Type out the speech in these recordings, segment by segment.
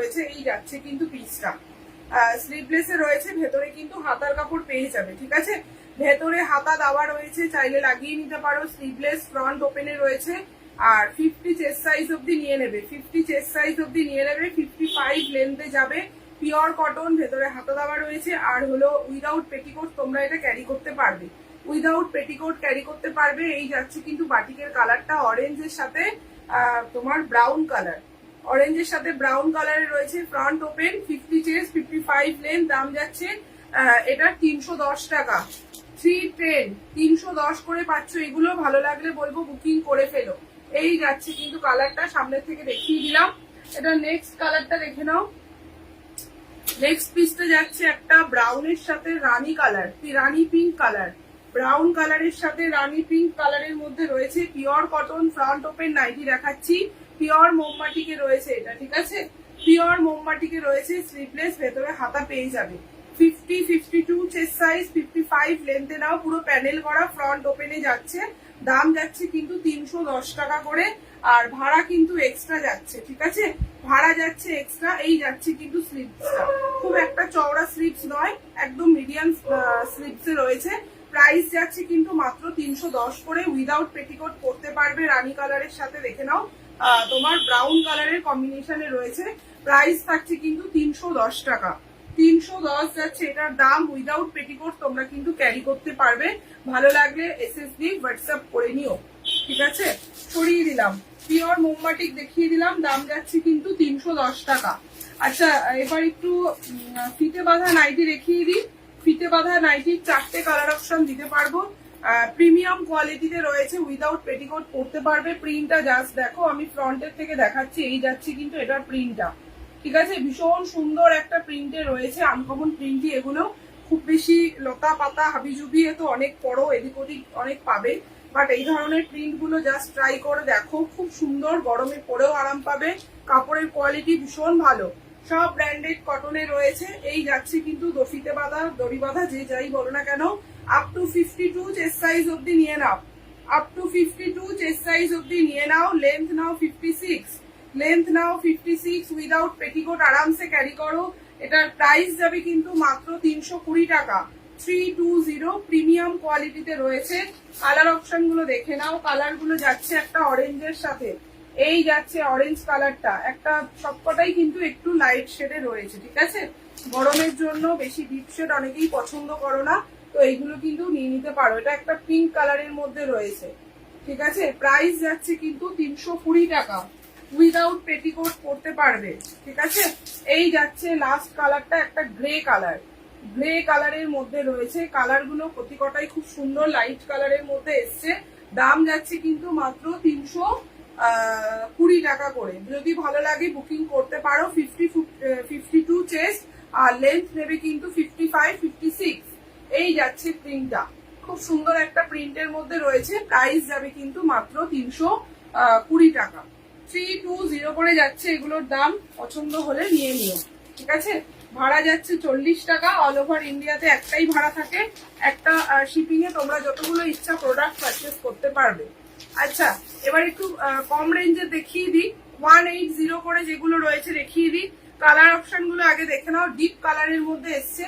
রয়েছে, এই যাচ্ছে কিন্তু পিসটা স্লিভলেসে রয়েছে, ভেতরে কিন্তু হাতার কাপড় পেয়ে যাবে, ঠিক আছে? ভেতরে হাতা দেওয়া রয়েছে, চাইলে লাগিয়ে নিতে পারো স্লিভলেস ফ্রন্ট ওপেনে রয়েছে, আর ফিফটি চেস্ট সাইজ অব্দি নিয়ে নেবে ফিফটি চেস্ট সাইজ অব্দি নিয়ে নেবে ফিফটি ফাইভ লেন্থে যাবে পিওর কটন ভেতরে হাতা দেওয়া রয়েছে, আর হলো উইদাউট পেটিকোট তোমরা এটা ক্যারি করতে পারবে। উইদাউট পেটিকোট ক্যারি করতে পারবে, এই যাচ্ছে কিন্তু বাটিকের কালারটা অরেঞ্জের সাথে তোমার ব্রাউন কালার অরেঞ্জের সাথে ব্রাউন কালারে রয়েছে front open fifty chest fifty five length দাম যাচ্ছে এটা তিনশো দশ টাকা। থ্রি টেন তিনশো দশ করে পাচ্ছ, এগুলো ভালো লাগলে বলব বুকিং করে ফেলো। এই যাচ্ছে কিন্তু কালারটা সামনের থেকে দেখিয়ে দিলাম। এটা নেক্সট কালারটা দেখে নাও। নেক্সট পিসটা যাচ্ছে একটা ব্রাউনের সাথে rani colour rani pink colour brown কালারের সাথে রানী পিঙ্ক কালারের মধ্যে রয়েছে pure cotton front open nightie দেখাচ্ছি। পিওর মোমবাটিকে রয়েছে এটা, ঠিক আছে? পিওর মোমবাটিকে রয়েছে স্লিভলেস ভেতরে হাতা পেয়ে যাবে। Fifty fifty two chest size fifty five লেন্থে নাও, পুরো প্যানেল করা ফ্রন্ট ওপেনে যাচ্ছে। দাম যাচ্ছে কিন্তু তিনশো দশ টাকা করে, আর ভাড়া কিন্তু এক্সট্রা যাচ্ছে, ঠিক আছে? ভাড়া যাচ্ছে এক্সট্রা এই যাচ্ছে কিন্তু স্লিভসটা খুব একটা চওড়া স্লিপস নয়, একদম মিডিয়াম স্লিভসে রয়েছে। প্রাইস যাচ্ছে কিন্তু মাত্র তিনশো দশ করে। উইদাউট পেটিকোট করতে পারবে, রানী কালারের সাথে দেখে নাও। তোমার ব্রাউন কালারের কম্বিনেশনে রয়েছে। প্রাইস থাকছে কিন্তু তিনশো দশ টাকা। তিনশো দশ যাচ্ছে, এটার দাম উইদাউট পেটিকোট তোমরা কিন্তু ক্যারি করতে পারবে। ভালো লাগলে এসএসডি হোয়াটসঅ্যাপ করে নিও। ঠিক আছে? সরিয়ে দিলাম। পিওর মোমবাটিক দেখিয়ে দিলাম, দাম যাচ্ছে কিন্তু তিনশো দশ টাকা। আচ্ছা এবার একটু ফিতে বাঁধা নাইটি দেখিয়ে দিই। ফিতে বাঁধা নাইটির চারটে কালার অপশন দিতে পারব। প্রিমিয়াম কোয়ালিটিতে রয়েছে উইদাউট পেটিকোট পরতে পারবে। প্রিন্টটা জাস্ট দেখো, আমি ফ্রন্টের থেকে দেখাচ্ছি, এই যাচ্ছে কিন্তু এটার প্রিন্টটা ঠিক আছে? ভীষণ সুন্দর একটা প্রিন্টে রয়েছে আনকমন প্রিন্টই এগুলো। খুব বেশি লতা পাতা হাবিজুবি তো অনেক বড়, এদিক ওদিক অনেক পাবে। বাট এই ধরনের প্রিন্টগুলো জাস্ট ট্রাই করে দেখো, খুব সুন্দর, গরমে পরেও আরাম পাবে। কাপড়ের কোয়ালিটি ভীষণ ভালো। সব ব্র্যান্ডেড কটনে রয়েছে। এই যাচ্ছে কিন্তু দফিতে বাঁধা, দড়ি বাঁধা, যে যাই বলো না কেন up to fifty two chest size অব্দি নিয়ে নাও up to fifty two chest size অব্দি নিয়ে নাও লেন্থ নাও ফিফটি সিক্স লেন্থ নাও ফিফটি সিক্স উইদাউট পেটিকোট আরামসে ক্যারি করো এটার প্রাইস যাবে কিন্তু মাত্র তিনশো কুড়ি টাকা থ্রি টু জিরো প্রিমিয়াম কোয়ালিটিতে রয়েছে কালার অপশনগুলো দেখে নাও কালারগুলো যাচ্ছে একটা অরেঞ্জের সাথে এই যাচ্ছে অরেঞ্জ কালারটা একটা সবকটাই কিন্তু একটু লাইট শেডে রয়েছে ঠিক আছে গরমের জন্য বেশি ডিপ শেড অনেকেই পছন্দ করো না তো এইগুলো কিন্তু নিয়ে নিতে পারো। এটা একটা পিঙ্ক কালারের মধ্যে রয়েছে। ঠিক আছে? প্রাইস যাচ্ছে কিন্তু তিনশো কুড়ি টাকা। উইদাউট পেটিকোট পরতে পারবে। ঠিক আছে? এই যাচ্ছে লাস্ট কালারটা একটা গ্রে কালার গ্রে কালারের মধ্যে রয়েছে। কালারগুলো প্রতিকটাই খুব সুন্দর লাইট কালারের মধ্যে এসছে। দাম যাচ্ছে কিন্তু মাত্র তিনশো কুড়ি টাকা করে। যদি ভালো লাগে বুকিং করতে পারো। ফিফটি ফিফটি টু চেস্ট আর লেন্থ নেবে কিন্তু ফিফটি ফাইভ ফিফটি সিক্স এই যাচ্ছে প্রিন্টটা খুব সুন্দর একটা প্রিন্টের মধ্যে রয়েছে। প্রাইস যাবে কিন্তু মাত্র তিনশো কুড়ি টাকা। থ্রি টু জিরো করে যাচ্ছে এগুলোর দাম। পছন্দ হলে নিয়ে নিও। ঠিক আছে? ভাড়া যাচ্ছে চল্লিশ টাকা। অল ওভার ইন্ডিয়াতে একটাই ভাড়া থাকে। একটা শিপিং এ তোমরা যতগুলো ইচ্ছা প্রোডাক্ট পারচেস করতে পারবে। আচ্ছা এবার একটু কম রেঞ্জে দেখিয়ে দিই। ওয়ান এইট জিরো করে যেগুলো রয়েছে দেখিয়ে দিই। কালার অপশনগুলো আগে দেখে নাও। ডিপ কালারের মধ্যে এসছে।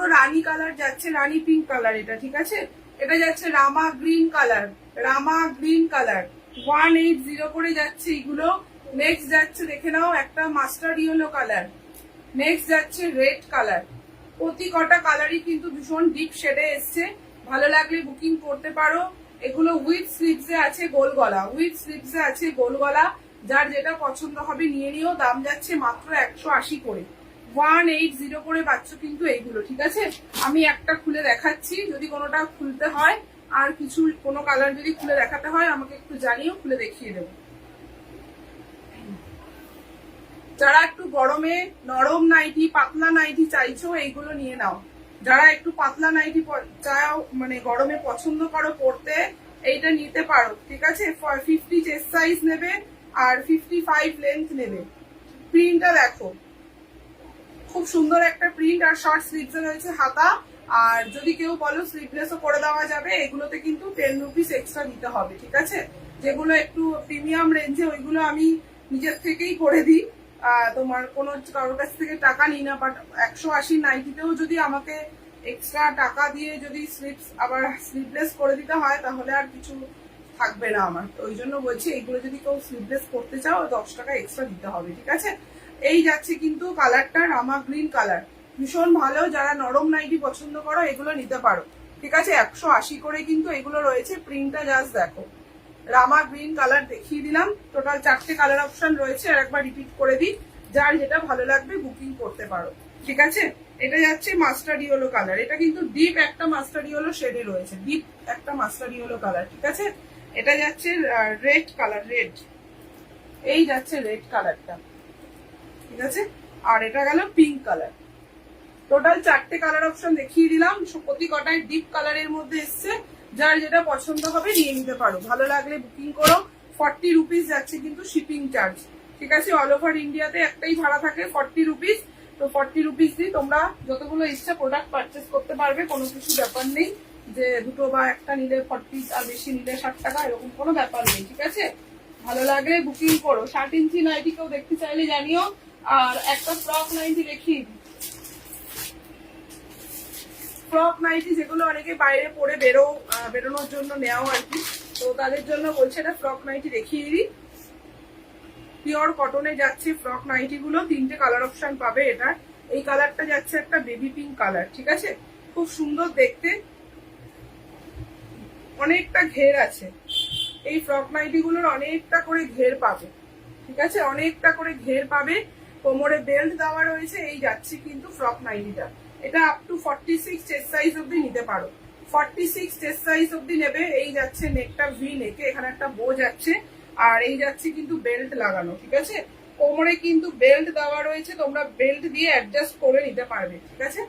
পুরো রানী কালার যাচ্ছে, রানী পিঙ্ক কালার এটা, ঠিক আছে? এটা যাচ্ছে Rama green colour Rama green colour one eight zero করে যাচ্ছে এগুলো। নেক্সট যাচ্ছে, দেখে নাও, একটা মাস্টার ইয়েলো কালার নেক্সট যাচ্ছে রেড কালার প্রতি কটা কালারই কিন্তু ভীষণ ডিপ শেডে এসছে। ভালো লাগলে বুকিং করতে পারো। এগুলো উইথ স্লিভসে আছে গোল গলা উইথ স্লিভসে আছে গোল গলা যার যেটা পছন্দ হবে নিয়ে নিও। দাম যাচ্ছে মাত্র একশো আশি করে। ওয়ান এইট জিরো করে পাচ্ছ কিন্তু এইগুলো, ঠিক আছে? আমি একটা খুলে দেখাচ্ছি, যদি কোনোটা খুলতে হয়, আর কিছু কোনো কালার যদি খুলে দেখাতে হয়, আমাকে একটু জানিও, খুলে দেখিয়ে দেবো। যারা একটু গরমে নরম নাইটি, পাতলা নাইটি চাইছো, এইগুলো নিয়ে নাও। যারা একটু পাতলা নাইটি চাও মানে গরমে পছন্দ করো পড়তে এইটা নিতে পারো, ঠিক আছে? ফিফটি চেস্ট সাইজ নেবে, আর ফিফটি ফাইভ লেন্থ নেবে। প্রিন্টটা দেখো। খুব সুন্দর একটা প্রিন্ট আর শর্ট স্লিভস রয়েছে হাতা। আর যদি কেউ বলো স্লিভলেসও করে দেওয়া যাবে, এগুলোতে কিন্তু টেন রুপিস এক্সট্রা দিতে হবে, ঠিক আছে? যেগুলো একটু প্রিমিয়াম রেঞ্জে ওইগুলো আমি নিজের থেকেই করে দিই। তোমার কোনো কারোর কাছ থেকে টাকা নিই না বাট একশো আশি নাইটিতেও যদি আমাকে এক্সট্রা টাকা দিয়ে যদি স্লিপস আবার স্লিপলেস করে দিতে হয়, তাহলে আর কিছু থাকবে না আমার। ওই জন্য বলছি এগুলো যদি কেউ স্লিপলেস করতে চাও, দশ টাকা এক্সট্রা দিতে হবে, ঠিক আছে? এই যাচ্ছে কিন্তু কালারটা রামা গ্রিন কালার। ভীষণ ভালো, যারা নরম নাইটি পছন্দ করো, এগুলো নিতে পারো। ঠিক আছে, একশো আশি করে কিন্তু এগুলো রয়েছে, প্রিন্টটা জাস্ট দেখো। রামা গ্রিন কালার দেখিয়ে দিলাম। টোটাল চারটে কালার অপশন রয়েছে, আর একবার রিপিট করে দিই। যার যেটা ভালো লাগবে বুকিং করতে পারো। ঠিক আছে? এটা যাচ্ছে মাস্টার্ড ইয়েলো কালার এটা কিন্তু ডিপ একটা মাস্টার্ড ইয়েলো শেডে রয়েছে। ডিপ একটা মাস্টার্ড ইয়েলো কালার ঠিক আছে? এটা যাচ্ছে রেড কালার রেড এই যাচ্ছে রেড কালারটা ঠিক আছে? আর এটা গেল পিঙ্ক কালার টোটাল চারটে কালার অপশন দেখিয়ে দিলাম। প্রতি কটায় ডিপ কালারের মধ্যে এসছে। যার যেটা পছন্দ হবে নিয়ে নিতে পারো। ভালো লাগলে বুকিং করো। ফর্টি রুপিস যাচ্ছে কিন্তু শিপিং চার্জ ঠিক আছে? অল ওভার ইন্ডিয়াতে একটাই ভাড়া থাকে ফর্টি রুপিস তো ফর্টি রুপিস দিয়ে তোমরা যতগুলো ইচ্ছা প্রোডাক্ট পারচেস করতে পারবে, কোনো কিছু ব্যাপার নেই। যে দুটো বা একটা নিলে ফর্টি আর বেশি নিলে ষাট টাকা, এরকম কোনো ব্যাপার নেই। ঠিক আছে? ভালো লাগলে বুকিং করো। ষাট ইঞ্চি নাইটি কেউ দেখতে চাইলে জানিও। আর একটা ফ্রক নাইটি দিই ফ্রক নাইটি যেগুলো অনেকে বাইরে পরে বেরো বেরোনোর জন্য নেওয়া আর কি। তো তাদের জন্য বলছে এটা ফ্রক নাইটি দেখিয়ে দিই পিওর কটনে যাচ্ছে ফ্রক নাইটি গুলো, তিনটে কালার অপশন পাবে এটা। এই কালারটা যাচ্ছে একটা বেবি পিঙ্ক কালার ঠিক আছে? খুব সুন্দর দেখতে। অনেকটা ঘের আছে। এই ফ্রক নাইটি গুলোর অনেকটা করে ঘের পাবে, ঠিক আছে? অনেকটা করে ঘের পাবে। কোমরে বেল্ট দেওয়া রয়েছে, এই যাচ্ছে কিন্তু ফ্রক নাইটিটা। এটা up to forty six chest size অব্দি নিতে পারো। ফর্টি সিক্স চেস্ট সাইজ অব্দি নেবে, এই যাচ্ছে নেকটা ভি নেকে এখানে একটা বো যাচ্ছে, আর এই যাচ্ছে কিন্তু বেল্ট লাগানো, ঠিক আছে? কোমরে কিন্তু বেল্ট দেওয়া রয়েছে, তোমরা বেল্ট দিয়ে অ্যাডজাস্ট করে নিতে পারবে, ঠিক আছে?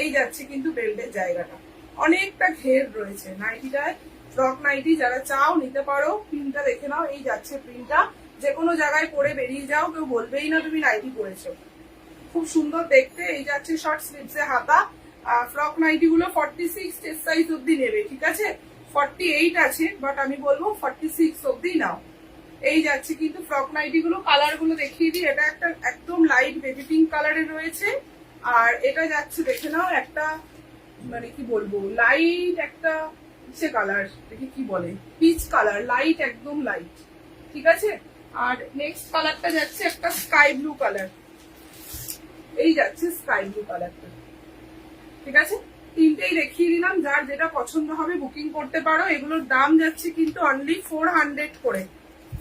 এই যাচ্ছে কিন্তু বেল্টের জায়গাটা। অনেকটা ঘের রয়েছে নাইটিটায়। ফ্রক নাইটি যারা চাও নিতে পারো, প্রিন্টটা দেখে নাও, এই যাচ্ছে প্রিন্টটা। যে কোনো জায়গায় পরে বেরিয়ে যাও, কেউ বলবেই না তুমি নাইটি পরেছো। খুব সুন্দর দেখতে, এই যাচ্ছে শর্ট স্লিভস হাতা ফ্রক নাইটি গুলো ফর্টি সিক্স সাইজ অব্দি নেবে, ঠিক আছে? ফর্টি এইট আছে বাট আমি বলব ফর্টি সিক্স অব্দি নাও। এই যাচ্ছে কিন্তু ফ্রক নাইটি গুলো কালারগুলো দেখিয়ে দিই, এটা একটা একদম লাইট বেবি পিঙ্ক কালারের রয়েছে। আর এটা যাচ্ছে, দেখে নাও, একটা মানে কি বলব লাইট একটা সে কালার দেখি কি বলে পিচ কালার লাইট একদম লাইট ঠিক আছে? আর নেক্সট কালারটা যাচ্ছে একটা স্কাই ব্লু কালার এই যাচ্ছে স্কাই ব্লু কালারটা ঠিক আছে? তিনটেই দেখিয়ে দিলাম, যার যেটা পছন্দ হবে বুকিং করতে পারো। এগুলোর দাম যাচ্ছে কিন্তু অনলি ফোর হান্ড্রেড করে।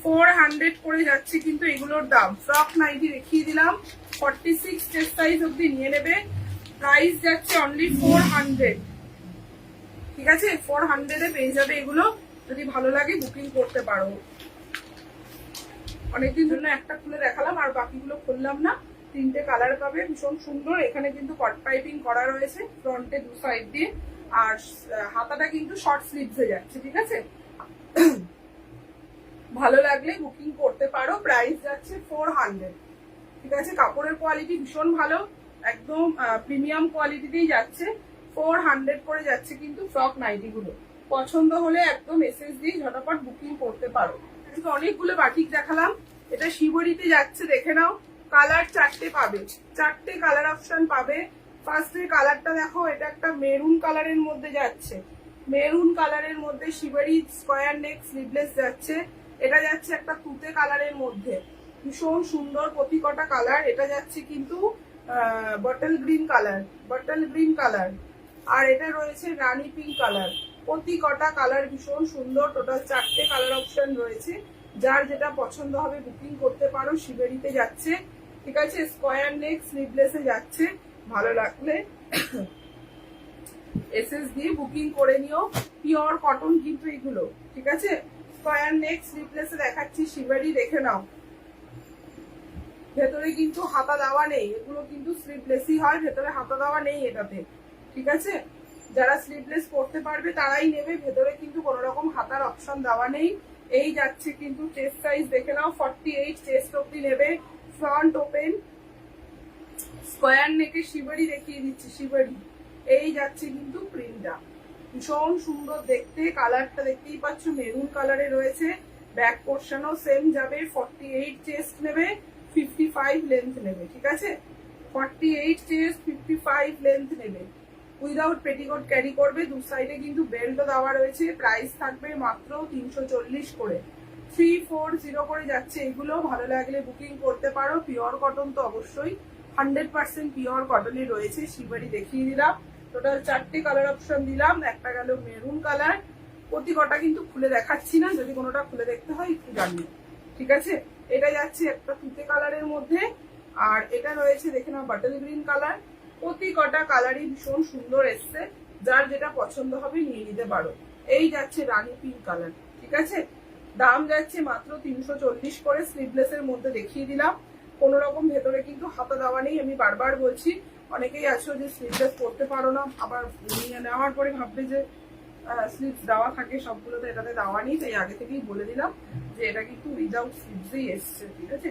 ফোর হান্ড্রেড করে যাচ্ছে কিন্তু এগুলোর দাম। ফ্রক নাইটি দেখিয়ে দিলাম। ফর্টি সিক্স চেস্ট সাইজ অব্দি নিয়ে নেবে। প্রাইস যাচ্ছে অনলি ফোর হান্ড্রেড ঠিক আছে? ফোর হান্ড্রেডে পেয়ে যাবে এগুলো। যদি ভালো লাগে বুকিং করতে পারো। অনেকদিন জন্য একটা খুলে দেখালাম, আর বাকিগুলো খুললাম না। তিনটে কালার পাবে, ভীষণ সুন্দর। এখানে কিন্তু কট পাইপিং করা রয়েছে ফ্রন্টে দু সাইড দিয়ে। আর হাতাটা কিন্তু শর্ট স্লিভসে যাচ্ছে, ঠিক আছে? ভালো লাগলে বুকিং করতে পারো। প্রাইস যাচ্ছে ফোর হান্ড্রেড ঠিক আছে? কাপড়ের কোয়ালিটি ভীষণ ভালো। একদম প্রিমিয়াম কোয়ালিটিতেই যাচ্ছে। ফোর হান্ড্রেড করে যাচ্ছে কিন্তু ফ্রক নাইটি গুলো। পছন্দ হলে একদম এসএস দিয়ে ঝটাপট বুকিং করতে পারো। অনেকগুলো বাটিক দেখালাম। এটা শিবরিতে যাচ্ছে, দেখে নাও। কালার চারটে পাবে। চারটে কালার অপশন পাবে। ফার্স্টের কালারটা দেখো, এটা একটা মেরুন কালারের মধ্যে যাচ্ছে। মেরুন কালারের মধ্যে শিবরি স্কোয়ার নেক স্লিভলেস যাচ্ছে। এটা যাচ্ছে একটা তুতে কালারের মধ্যে। ভীষণ সুন্দর প্রতি কটা কালার এটা যাচ্ছে কিন্তু bottle green colour bottle green colour আর এটা রয়েছে রানি পিঙ্ক কালার প্রতি কটা কালার ভীষণ সুন্দর টোটাল চারটে কালার অপশন রয়েছে। যার যেটা পছন্দ হবে বুকিং করতে পারো, শিবেরিতে যাচ্ছে। ঠিক আছে স্কোয়ার নেক স্লিভলেসে যাচ্ছে। ভালো লাগলে এসএস দিয়ে বুকিং করে নিও। পিওর কটন কিন্তু এগুলো, ঠিক আছে? স্কোয়ার নেক স্লিভলেসে দেখাচ্ছি, শিবেরি দেখে নাও। ভেতরে কিন্তু হাতা দেওয়া নেই, এগুলো কিন্তু স্লিভলেসই হয়, ভেতরে হাতা দেওয়া নেই এটাতে, ঠিক আছে? যারা স্লিভলেস করতে পারবে তারাই নেবে। ভেতরে কিন্তু কোনো রকম হাতার অপশন দেওয়া নেই। এই যাচ্ছে কিন্তু চেস্ট সাইজ দেখে নাও ফর্টি এইট চেস্ট অব্দি নেবে ফ্রন্ট ওপেন স্কোয়ার নেকে শিবারি দেখিয়ে দিচ্ছি শিবারি এই যাচ্ছে কিন্তু প্রিন্টটা ভীষণ সুন্দর দেখতে কালারটা দেখতেই পাচ্ছ মেরুন কালারে রয়েছে। ব্যাক পোর্শনও সেম যাবে ফর্টি এইট চেস্ট নেবে ফিফটি ফাইভ লেন্থ নেবে, ঠিক আছে? Forty eight chest fifty five length নেবে। উইদাউট পেটিকোট ক্যারি করবে, দু সাইডে কিন্তু বেল্টও দেওয়া রয়েছে। প্রাইস থাকবে মাত্র তিনশো চল্লিশ করে। থ্রি ফোর জিরো করে যাচ্ছে এগুলো। ভালো লাগলে বুকিং করতে পারো। পিওর কটন তো অবশ্যই। হান্ড্রেড পার্সেন্ট পিওর কটনই রয়েছে। শিবারি দেখিয়ে দিলাম। টোটাল চারটে কালার অপশন দিলাম। একটা গেল মেরুন কালার প্রতি কটা কিন্তু খুলে দেখাচ্ছি না। যদি কোনোটা খুলে দেখতে হয়, একটু জানি ঠিক আছে? এটা যাচ্ছে একটা তুতে কালারের মধ্যে। আর এটা রয়েছে, দেখে নাও বাটল গ্রিন কালার প্রতি কটা কালারই ভীষণ সুন্দর এসছে। যার যেটা পছন্দ হবে নিয়ে নিতে পারো। এই যাচ্ছে রানী পিঙ্ক কালার ঠিক আছে? দাম যাচ্ছে মাত্র তিনশো চল্লিশ করে স্লিভলেস এর মধ্যে দেখিয়ে দিলাম। কোন রকম ভেতরে কিন্তু হাতা দেওয়া নেই। আমি বারবার বলছি, অনেকেই আছো যে স্লিভলেস পরতে পারো না। আবার নিয়ে নেওয়ার পরে ভাববে যে স্লিভস দেওয়া থাকে, সবগুলোতে এটাতে দেওয়া নেই। তাই আগে থেকেই বলে দিলাম যে এটা কিন্তু উইদাউট স্লিভসই এসছে, ঠিক আছে?